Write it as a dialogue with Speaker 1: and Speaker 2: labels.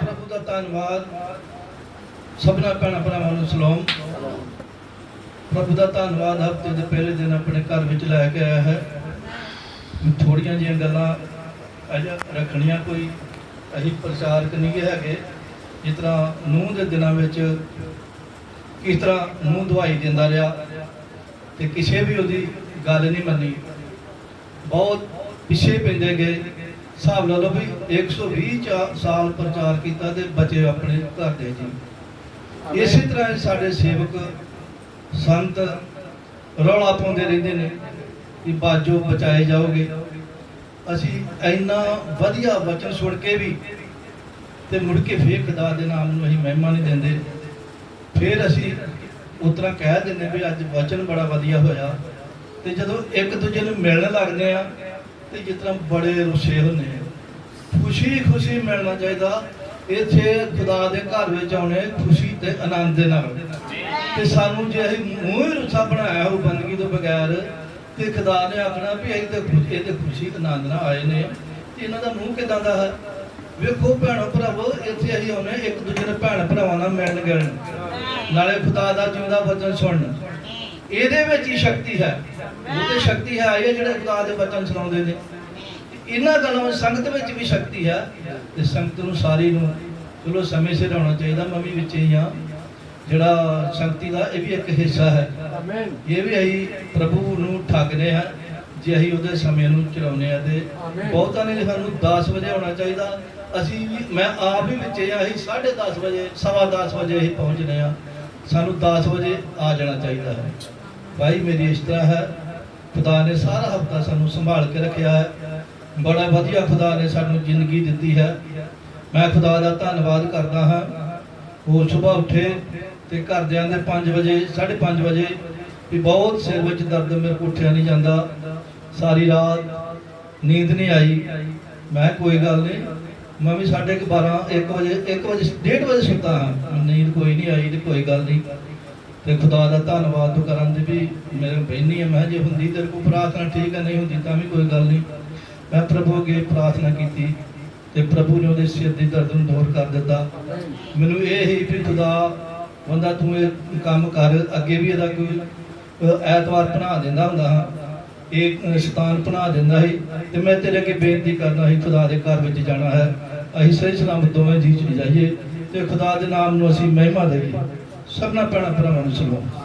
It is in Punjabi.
Speaker 1: ਪ੍ਰਭੂ ਦਾ ਧੰਨਵਾਦ। ਸਭਨਾ ਭੈਣਾਂ ਭਰਾਵਾਂ ਨੂੰ ਸਲਾਮ। ਪ੍ਰਭੂ ਦਾ ਧੰਨਵਾਦ ਹਫ਼ਤੇ ਦੇ ਪਹਿਲੇ ਦਿਨ ਆਪਣੇ ਘਰ ਵਿੱਚ ਲੈ ਕੇ ਆਇਆ ਹੈ। ਥੋੜੀਆਂ ਜਿਹੀਆਂ ਗੱਲਾਂ ਅਜ ਰੱਖਣੀਆਂ ਕੋਈ। ਅਸੀਂ ਪ੍ਰਚਾਰਕ ਨਹੀਂ ਹੈਗੇ। ਜਿਸ ਤਰ੍ਹਾਂ ਨੂੰਹ ਦੇ ਦਿਨਾਂ ਵਿੱਚ ਕਿਸ ਤਰ੍ਹਾਂ ਨੂੰਹ ਦਵਾਈ ਦਿੰਦਾ ਰਿਹਾ। ਤੇ ਕਿਸੇ ਵੀ ਉਹਦੀ ਗੱਲ ਨਹੀਂ ਮੰਨੀ। ਬਹੁਤ ਪਿੱਛੇ ਪੈਂਦੇ ਗਏ। ਹਿਸਾਬ ਲਾ ਲਓ ਵੀ 120 ਚਾ- ਸਾਲ ਪ੍ਰਚਾਰ ਕੀਤਾ ਤੇ ਬਚੇ ਆਪਣੇ ਘਰ ਦੇ ਜੀ। ਇਸੇ ਤਰ੍ਹਾਂ ਸਾਡੇ ਸੇਵਕ ਸੰਤ ਰੌਲਾ ਪਾਉਂਦੇ ਰਹਿੰਦੇ ਨੇ ਕਿ ਬਾਜੋ ਬਚਾਏ ਜਾਓਗੇ। ਅਸੀਂ ਇੰਨਾ ਵਧੀਆ ਵਚਨ ਸੁਣ ਕੇ ਵੀ ਤੇ ਮੁੜ ਕੇ ਫੇਰ ਖੁਦਾ ਦੇ ਨਾਮ ਨੂੰ ਅਸੀਂ ਮਹਿਮਾ ਨਹੀਂ ਦਿੰਦੇ। ਫਿਰ ਅਸੀਂ ਉਸ ਤਰ੍ਹਾਂ ਕਹਿ ਦਿੰਦੇ ਵੀ ਅੱਜ ਵਚਨ ਬੜਾ ਵਧੀਆ ਹੋਇਆ। ਤੇ ਜਦੋਂ ਇੱਕ ਦੂਜੇ ਨੂੰ ਮਿਲਣ ਲੱਗਦੇ ਆ, ਤੇ ਜਿਸ ਤਰ੍ਹਾਂ ਬੜੇ ਰੁੱਸੇ ਹੁੰਦੇ ਖੁਸ਼ੀ ਖੁਸ਼ੀ ਮਿਲਣਾ ਚਾਹੀਦਾ। ਇੱਥੇ ਖੁਦਾ ਦੇ ਘਰ ਵਿੱਚ ਆਉਣੇ ਖੁਸ਼ੀ ਤੇ ਆਨੰਦ ਦੇ ਨਾਲ। ਤੇ ਸਾਨੂੰ ਜੇ ਅਸੀਂ ਮੂੰਹ ਹੀ ਰੁੱਸਾ ਬਣਾਇਆ ਹੋ ਬੰਦਗੀ ਤੋਂ ਬਗੈਰ, ਤੇ ਖੁਦਾ ਨੇ ਆਖਣਾ ਵੀ ਅਸੀਂ ਤੇ ਇਹ ਤੇ ਖੁਸ਼ੀ ਆਨੰਦ ਨਾਲ ਆਏ ਨੇ। ਤੇ ਇਹਨਾਂ ਦਾ ਮੂੰਹ ਕਿਦਾਂ ਦਾ ਹੈ? ਵੇਖੋ ਭੈਣੋ ਭਰਾਵੋ, ਇੱਥੇ ਅਸੀਂ ਆਉਨੇ ਇੱਕ ਦੂਜੇ ਦੇ ਭੈਣ ਭਰਾਵਾਂ ਨਾਲ ਮਿਲਣ ਗਿਲਣ ਨਾਲੇ ਖੁਦਾ ਦਾ ਜਿਉਂਦਾ ਵਚਨ ਸੁਣਨ। ਇਹਦੇ ਵਿੱਚ ਹੀ ਸ਼ਕਤੀ ਹੈ। ਉਹ ਤੇ ਸ਼ਕਤੀ ਹੈ ਇਹ ਜਿਹੜੇ ਖੁਦਾ ਦੇ ਵਚਨ ਸੁਣਾਉਂਦੇ ਨੇ। ਇਹਨਾਂ ਗੱਲਾਂ ਵਿੱਚ ਸੰਗਤ ਵਿੱਚ ਵੀ ਸ਼ਕਤੀ ਹੈ ਤੇ ਸੰਗਤ ਨੂੰ ਸਾਰੀ ਨੂੰ ਚਲੋ ਸਮੇਂ ਸਿਰ ਆਉਣਾ ਚਾਹੀਦਾ ਮੈਂ ਵੀ ਵਿੱਚ ਹੀ ਆ ਜਿਹੜਾ ਸ਼ਕਤੀ ਦਾ ਇਹ ਵੀ ਇੱਕ ਹਿੱਸਾ ਹੈ।
Speaker 2: ਆਮੇਨ
Speaker 1: ਇਹ ਵੀ ਅਸੀਂ ਪ੍ਰਭੂ ਨੂੰ ਠੱਗਦੇ ਹਾਂ ਜੇ ਅਸੀਂ ਉਹਦੇ ਸਮੇਂ ਨੂੰ ਚਲਾਉਂਦੇ ਆ ਤੇ। ਬਹੁਤਾਂ ਨੇ ਸਾਨੂੰ 10 ਵਜੇ ਆਉਣਾ ਚਾਹੀਦਾ। ਅਸੀਂ ਵੀ ਮੈਂ ਆਪ ਵੀ ਵਿੱਚ ਆ ਅਸੀਂ 10:30 ਵਜੇ ਸਵਾ 10 ਵਜੇ ਅਸੀਂ ਪਹੁੰਚਦੇ ਆ ਸਾਨੂੰ 10 ਵਜੇ ਆ ਜਾਣਾ ਚਾਹੀਦਾ ਹੈ। ਭਾਈ ਮੇਰੀ ਇਸ ਤਰ੍ਹਾਂ ਹੈ, ਖੁਦਾ ਨੇ ਸਾਰਾ ਹਫਤਾ ਸਾਨੂੰ ਸੰਭਾਲ ਕੇ ਰੱਖਿਆ ਹੈ। ਬੜਾ ਵਧੀਆ ਖੁਦਾ ਨੇ ਸਾਨੂੰ ਜ਼ਿੰਦਗੀ ਦਿੱਤੀ ਹੈ। ਮੈਂ ਖੁਦਾ ਦਾ ਧੰਨਵਾਦ ਕਰਦਾ ਹਾਂ। ਉਹ ਸਵੇਰ ਉੱਠੇ ਤੇ ਘਰਦਿਆਂ ਦੇ 5 ਵਜੇ 5:30 ਵਜੇ ਵੀ ਬਹੁਤ ਸਿਰ ਵਿੱਚ ਦਰਦ ਮੇਰੇ ਕੋਲ ਉੱਠਿਆ ਨਹੀਂ ਜਾਂਦਾ। ਸਾਰੀ ਰਾਤ ਨੀਂਦ ਨਹੀਂ ਆਈ। ਮੈਂ ਕੋਈ ਗੱਲ ਨਹੀਂ, ਮੈਂ ਵੀ ਸਾਢੇ ਕੁ 12 1 ਵਜੇ 1 ਵਜੇ 1:30 ਵਜੇ ਸੁੱਤਾ ਹਾਂ। ਨੀਂਦ ਕੋਈ ਨਹੀਂ ਆਈ ਤੇ ਕੋਈ ਗੱਲ ਨਹੀਂ। ਤੇ ਖੁਦਾ ਦਾ ਧੰਨਵਾਦ ਤੂੰ ਕਰਨ ਦੀ ਵੀ ਮੇਰੇ ਬਹਿਨੀ ਹੈ ਮੈਂ ਕਿਹਾ ਜੇ ਹੁੰਦੀ ਤੇਰੇ ਕੋਲ ਪ੍ਰਾਰਥਨਾ ਠੀਕ ਹੈ ਨਹੀਂ ਹੁੰਦੀ ਤਾਂ ਵੀ ਕੋਈ ਗੱਲ ਨਹੀਂ। ਮੈਂ ਪ੍ਰਭੂ ਅੱਗੇ ਪ੍ਰਾਰਥਨਾ ਕੀਤੀ ਤੇ ਪ੍ਰਭੂ ਨੇ ਉਹਦੇ ਸਿਰ ਦੀ ਦਰਦ ਨੂੰ ਦੂਰ ਕਰ ਦਿੱਤਾ। ਮੈਨੂੰ ਇਹ ਹੀ ਵੀ ਖੁਦਾ ਬੰਦਾ ਤੂੰ ਇਹ ਕੰਮ ਕਰ ਅੱਗੇ ਵੀ ਇਹਦਾ ਕੋਈ ਐਤਵਾਰ ਬਣਾ ਦਿੰਦਾ ਹੁੰਦਾ ਹਾਂ। ਇਹ ਅ, ਸ਼ੈਤਾਨ ਬਣਾ ਦਿੰਦਾ ਸੀ। ਤੇ ਮੈਂ ਤੇਰੇ ਅੱਗੇ ਬੇਨਤੀ ਕਰਦਾ ਸੀ ਖੁਦਾ ਦੇ ਘਰ ਵਿੱਚ ਜਾਣਾ ਹੈ। ਅਸੀਂ ਸਹੀ ਸਲਾਮਤ ਦੋਵੇਂ ਜੀ ਚਲੀ ਜਾਈਏ ਤੇ ਖੁਦਾ ਦੇ ਨਾਮ ਨੂੰ ਅਸੀਂ ਮਹਿਮਾ ਦੇਈਏ। ਸਭਨਾ ਪੈਣਾ ਭਰਾਵਾਂ ਨੂੰ ਸਲਾਮ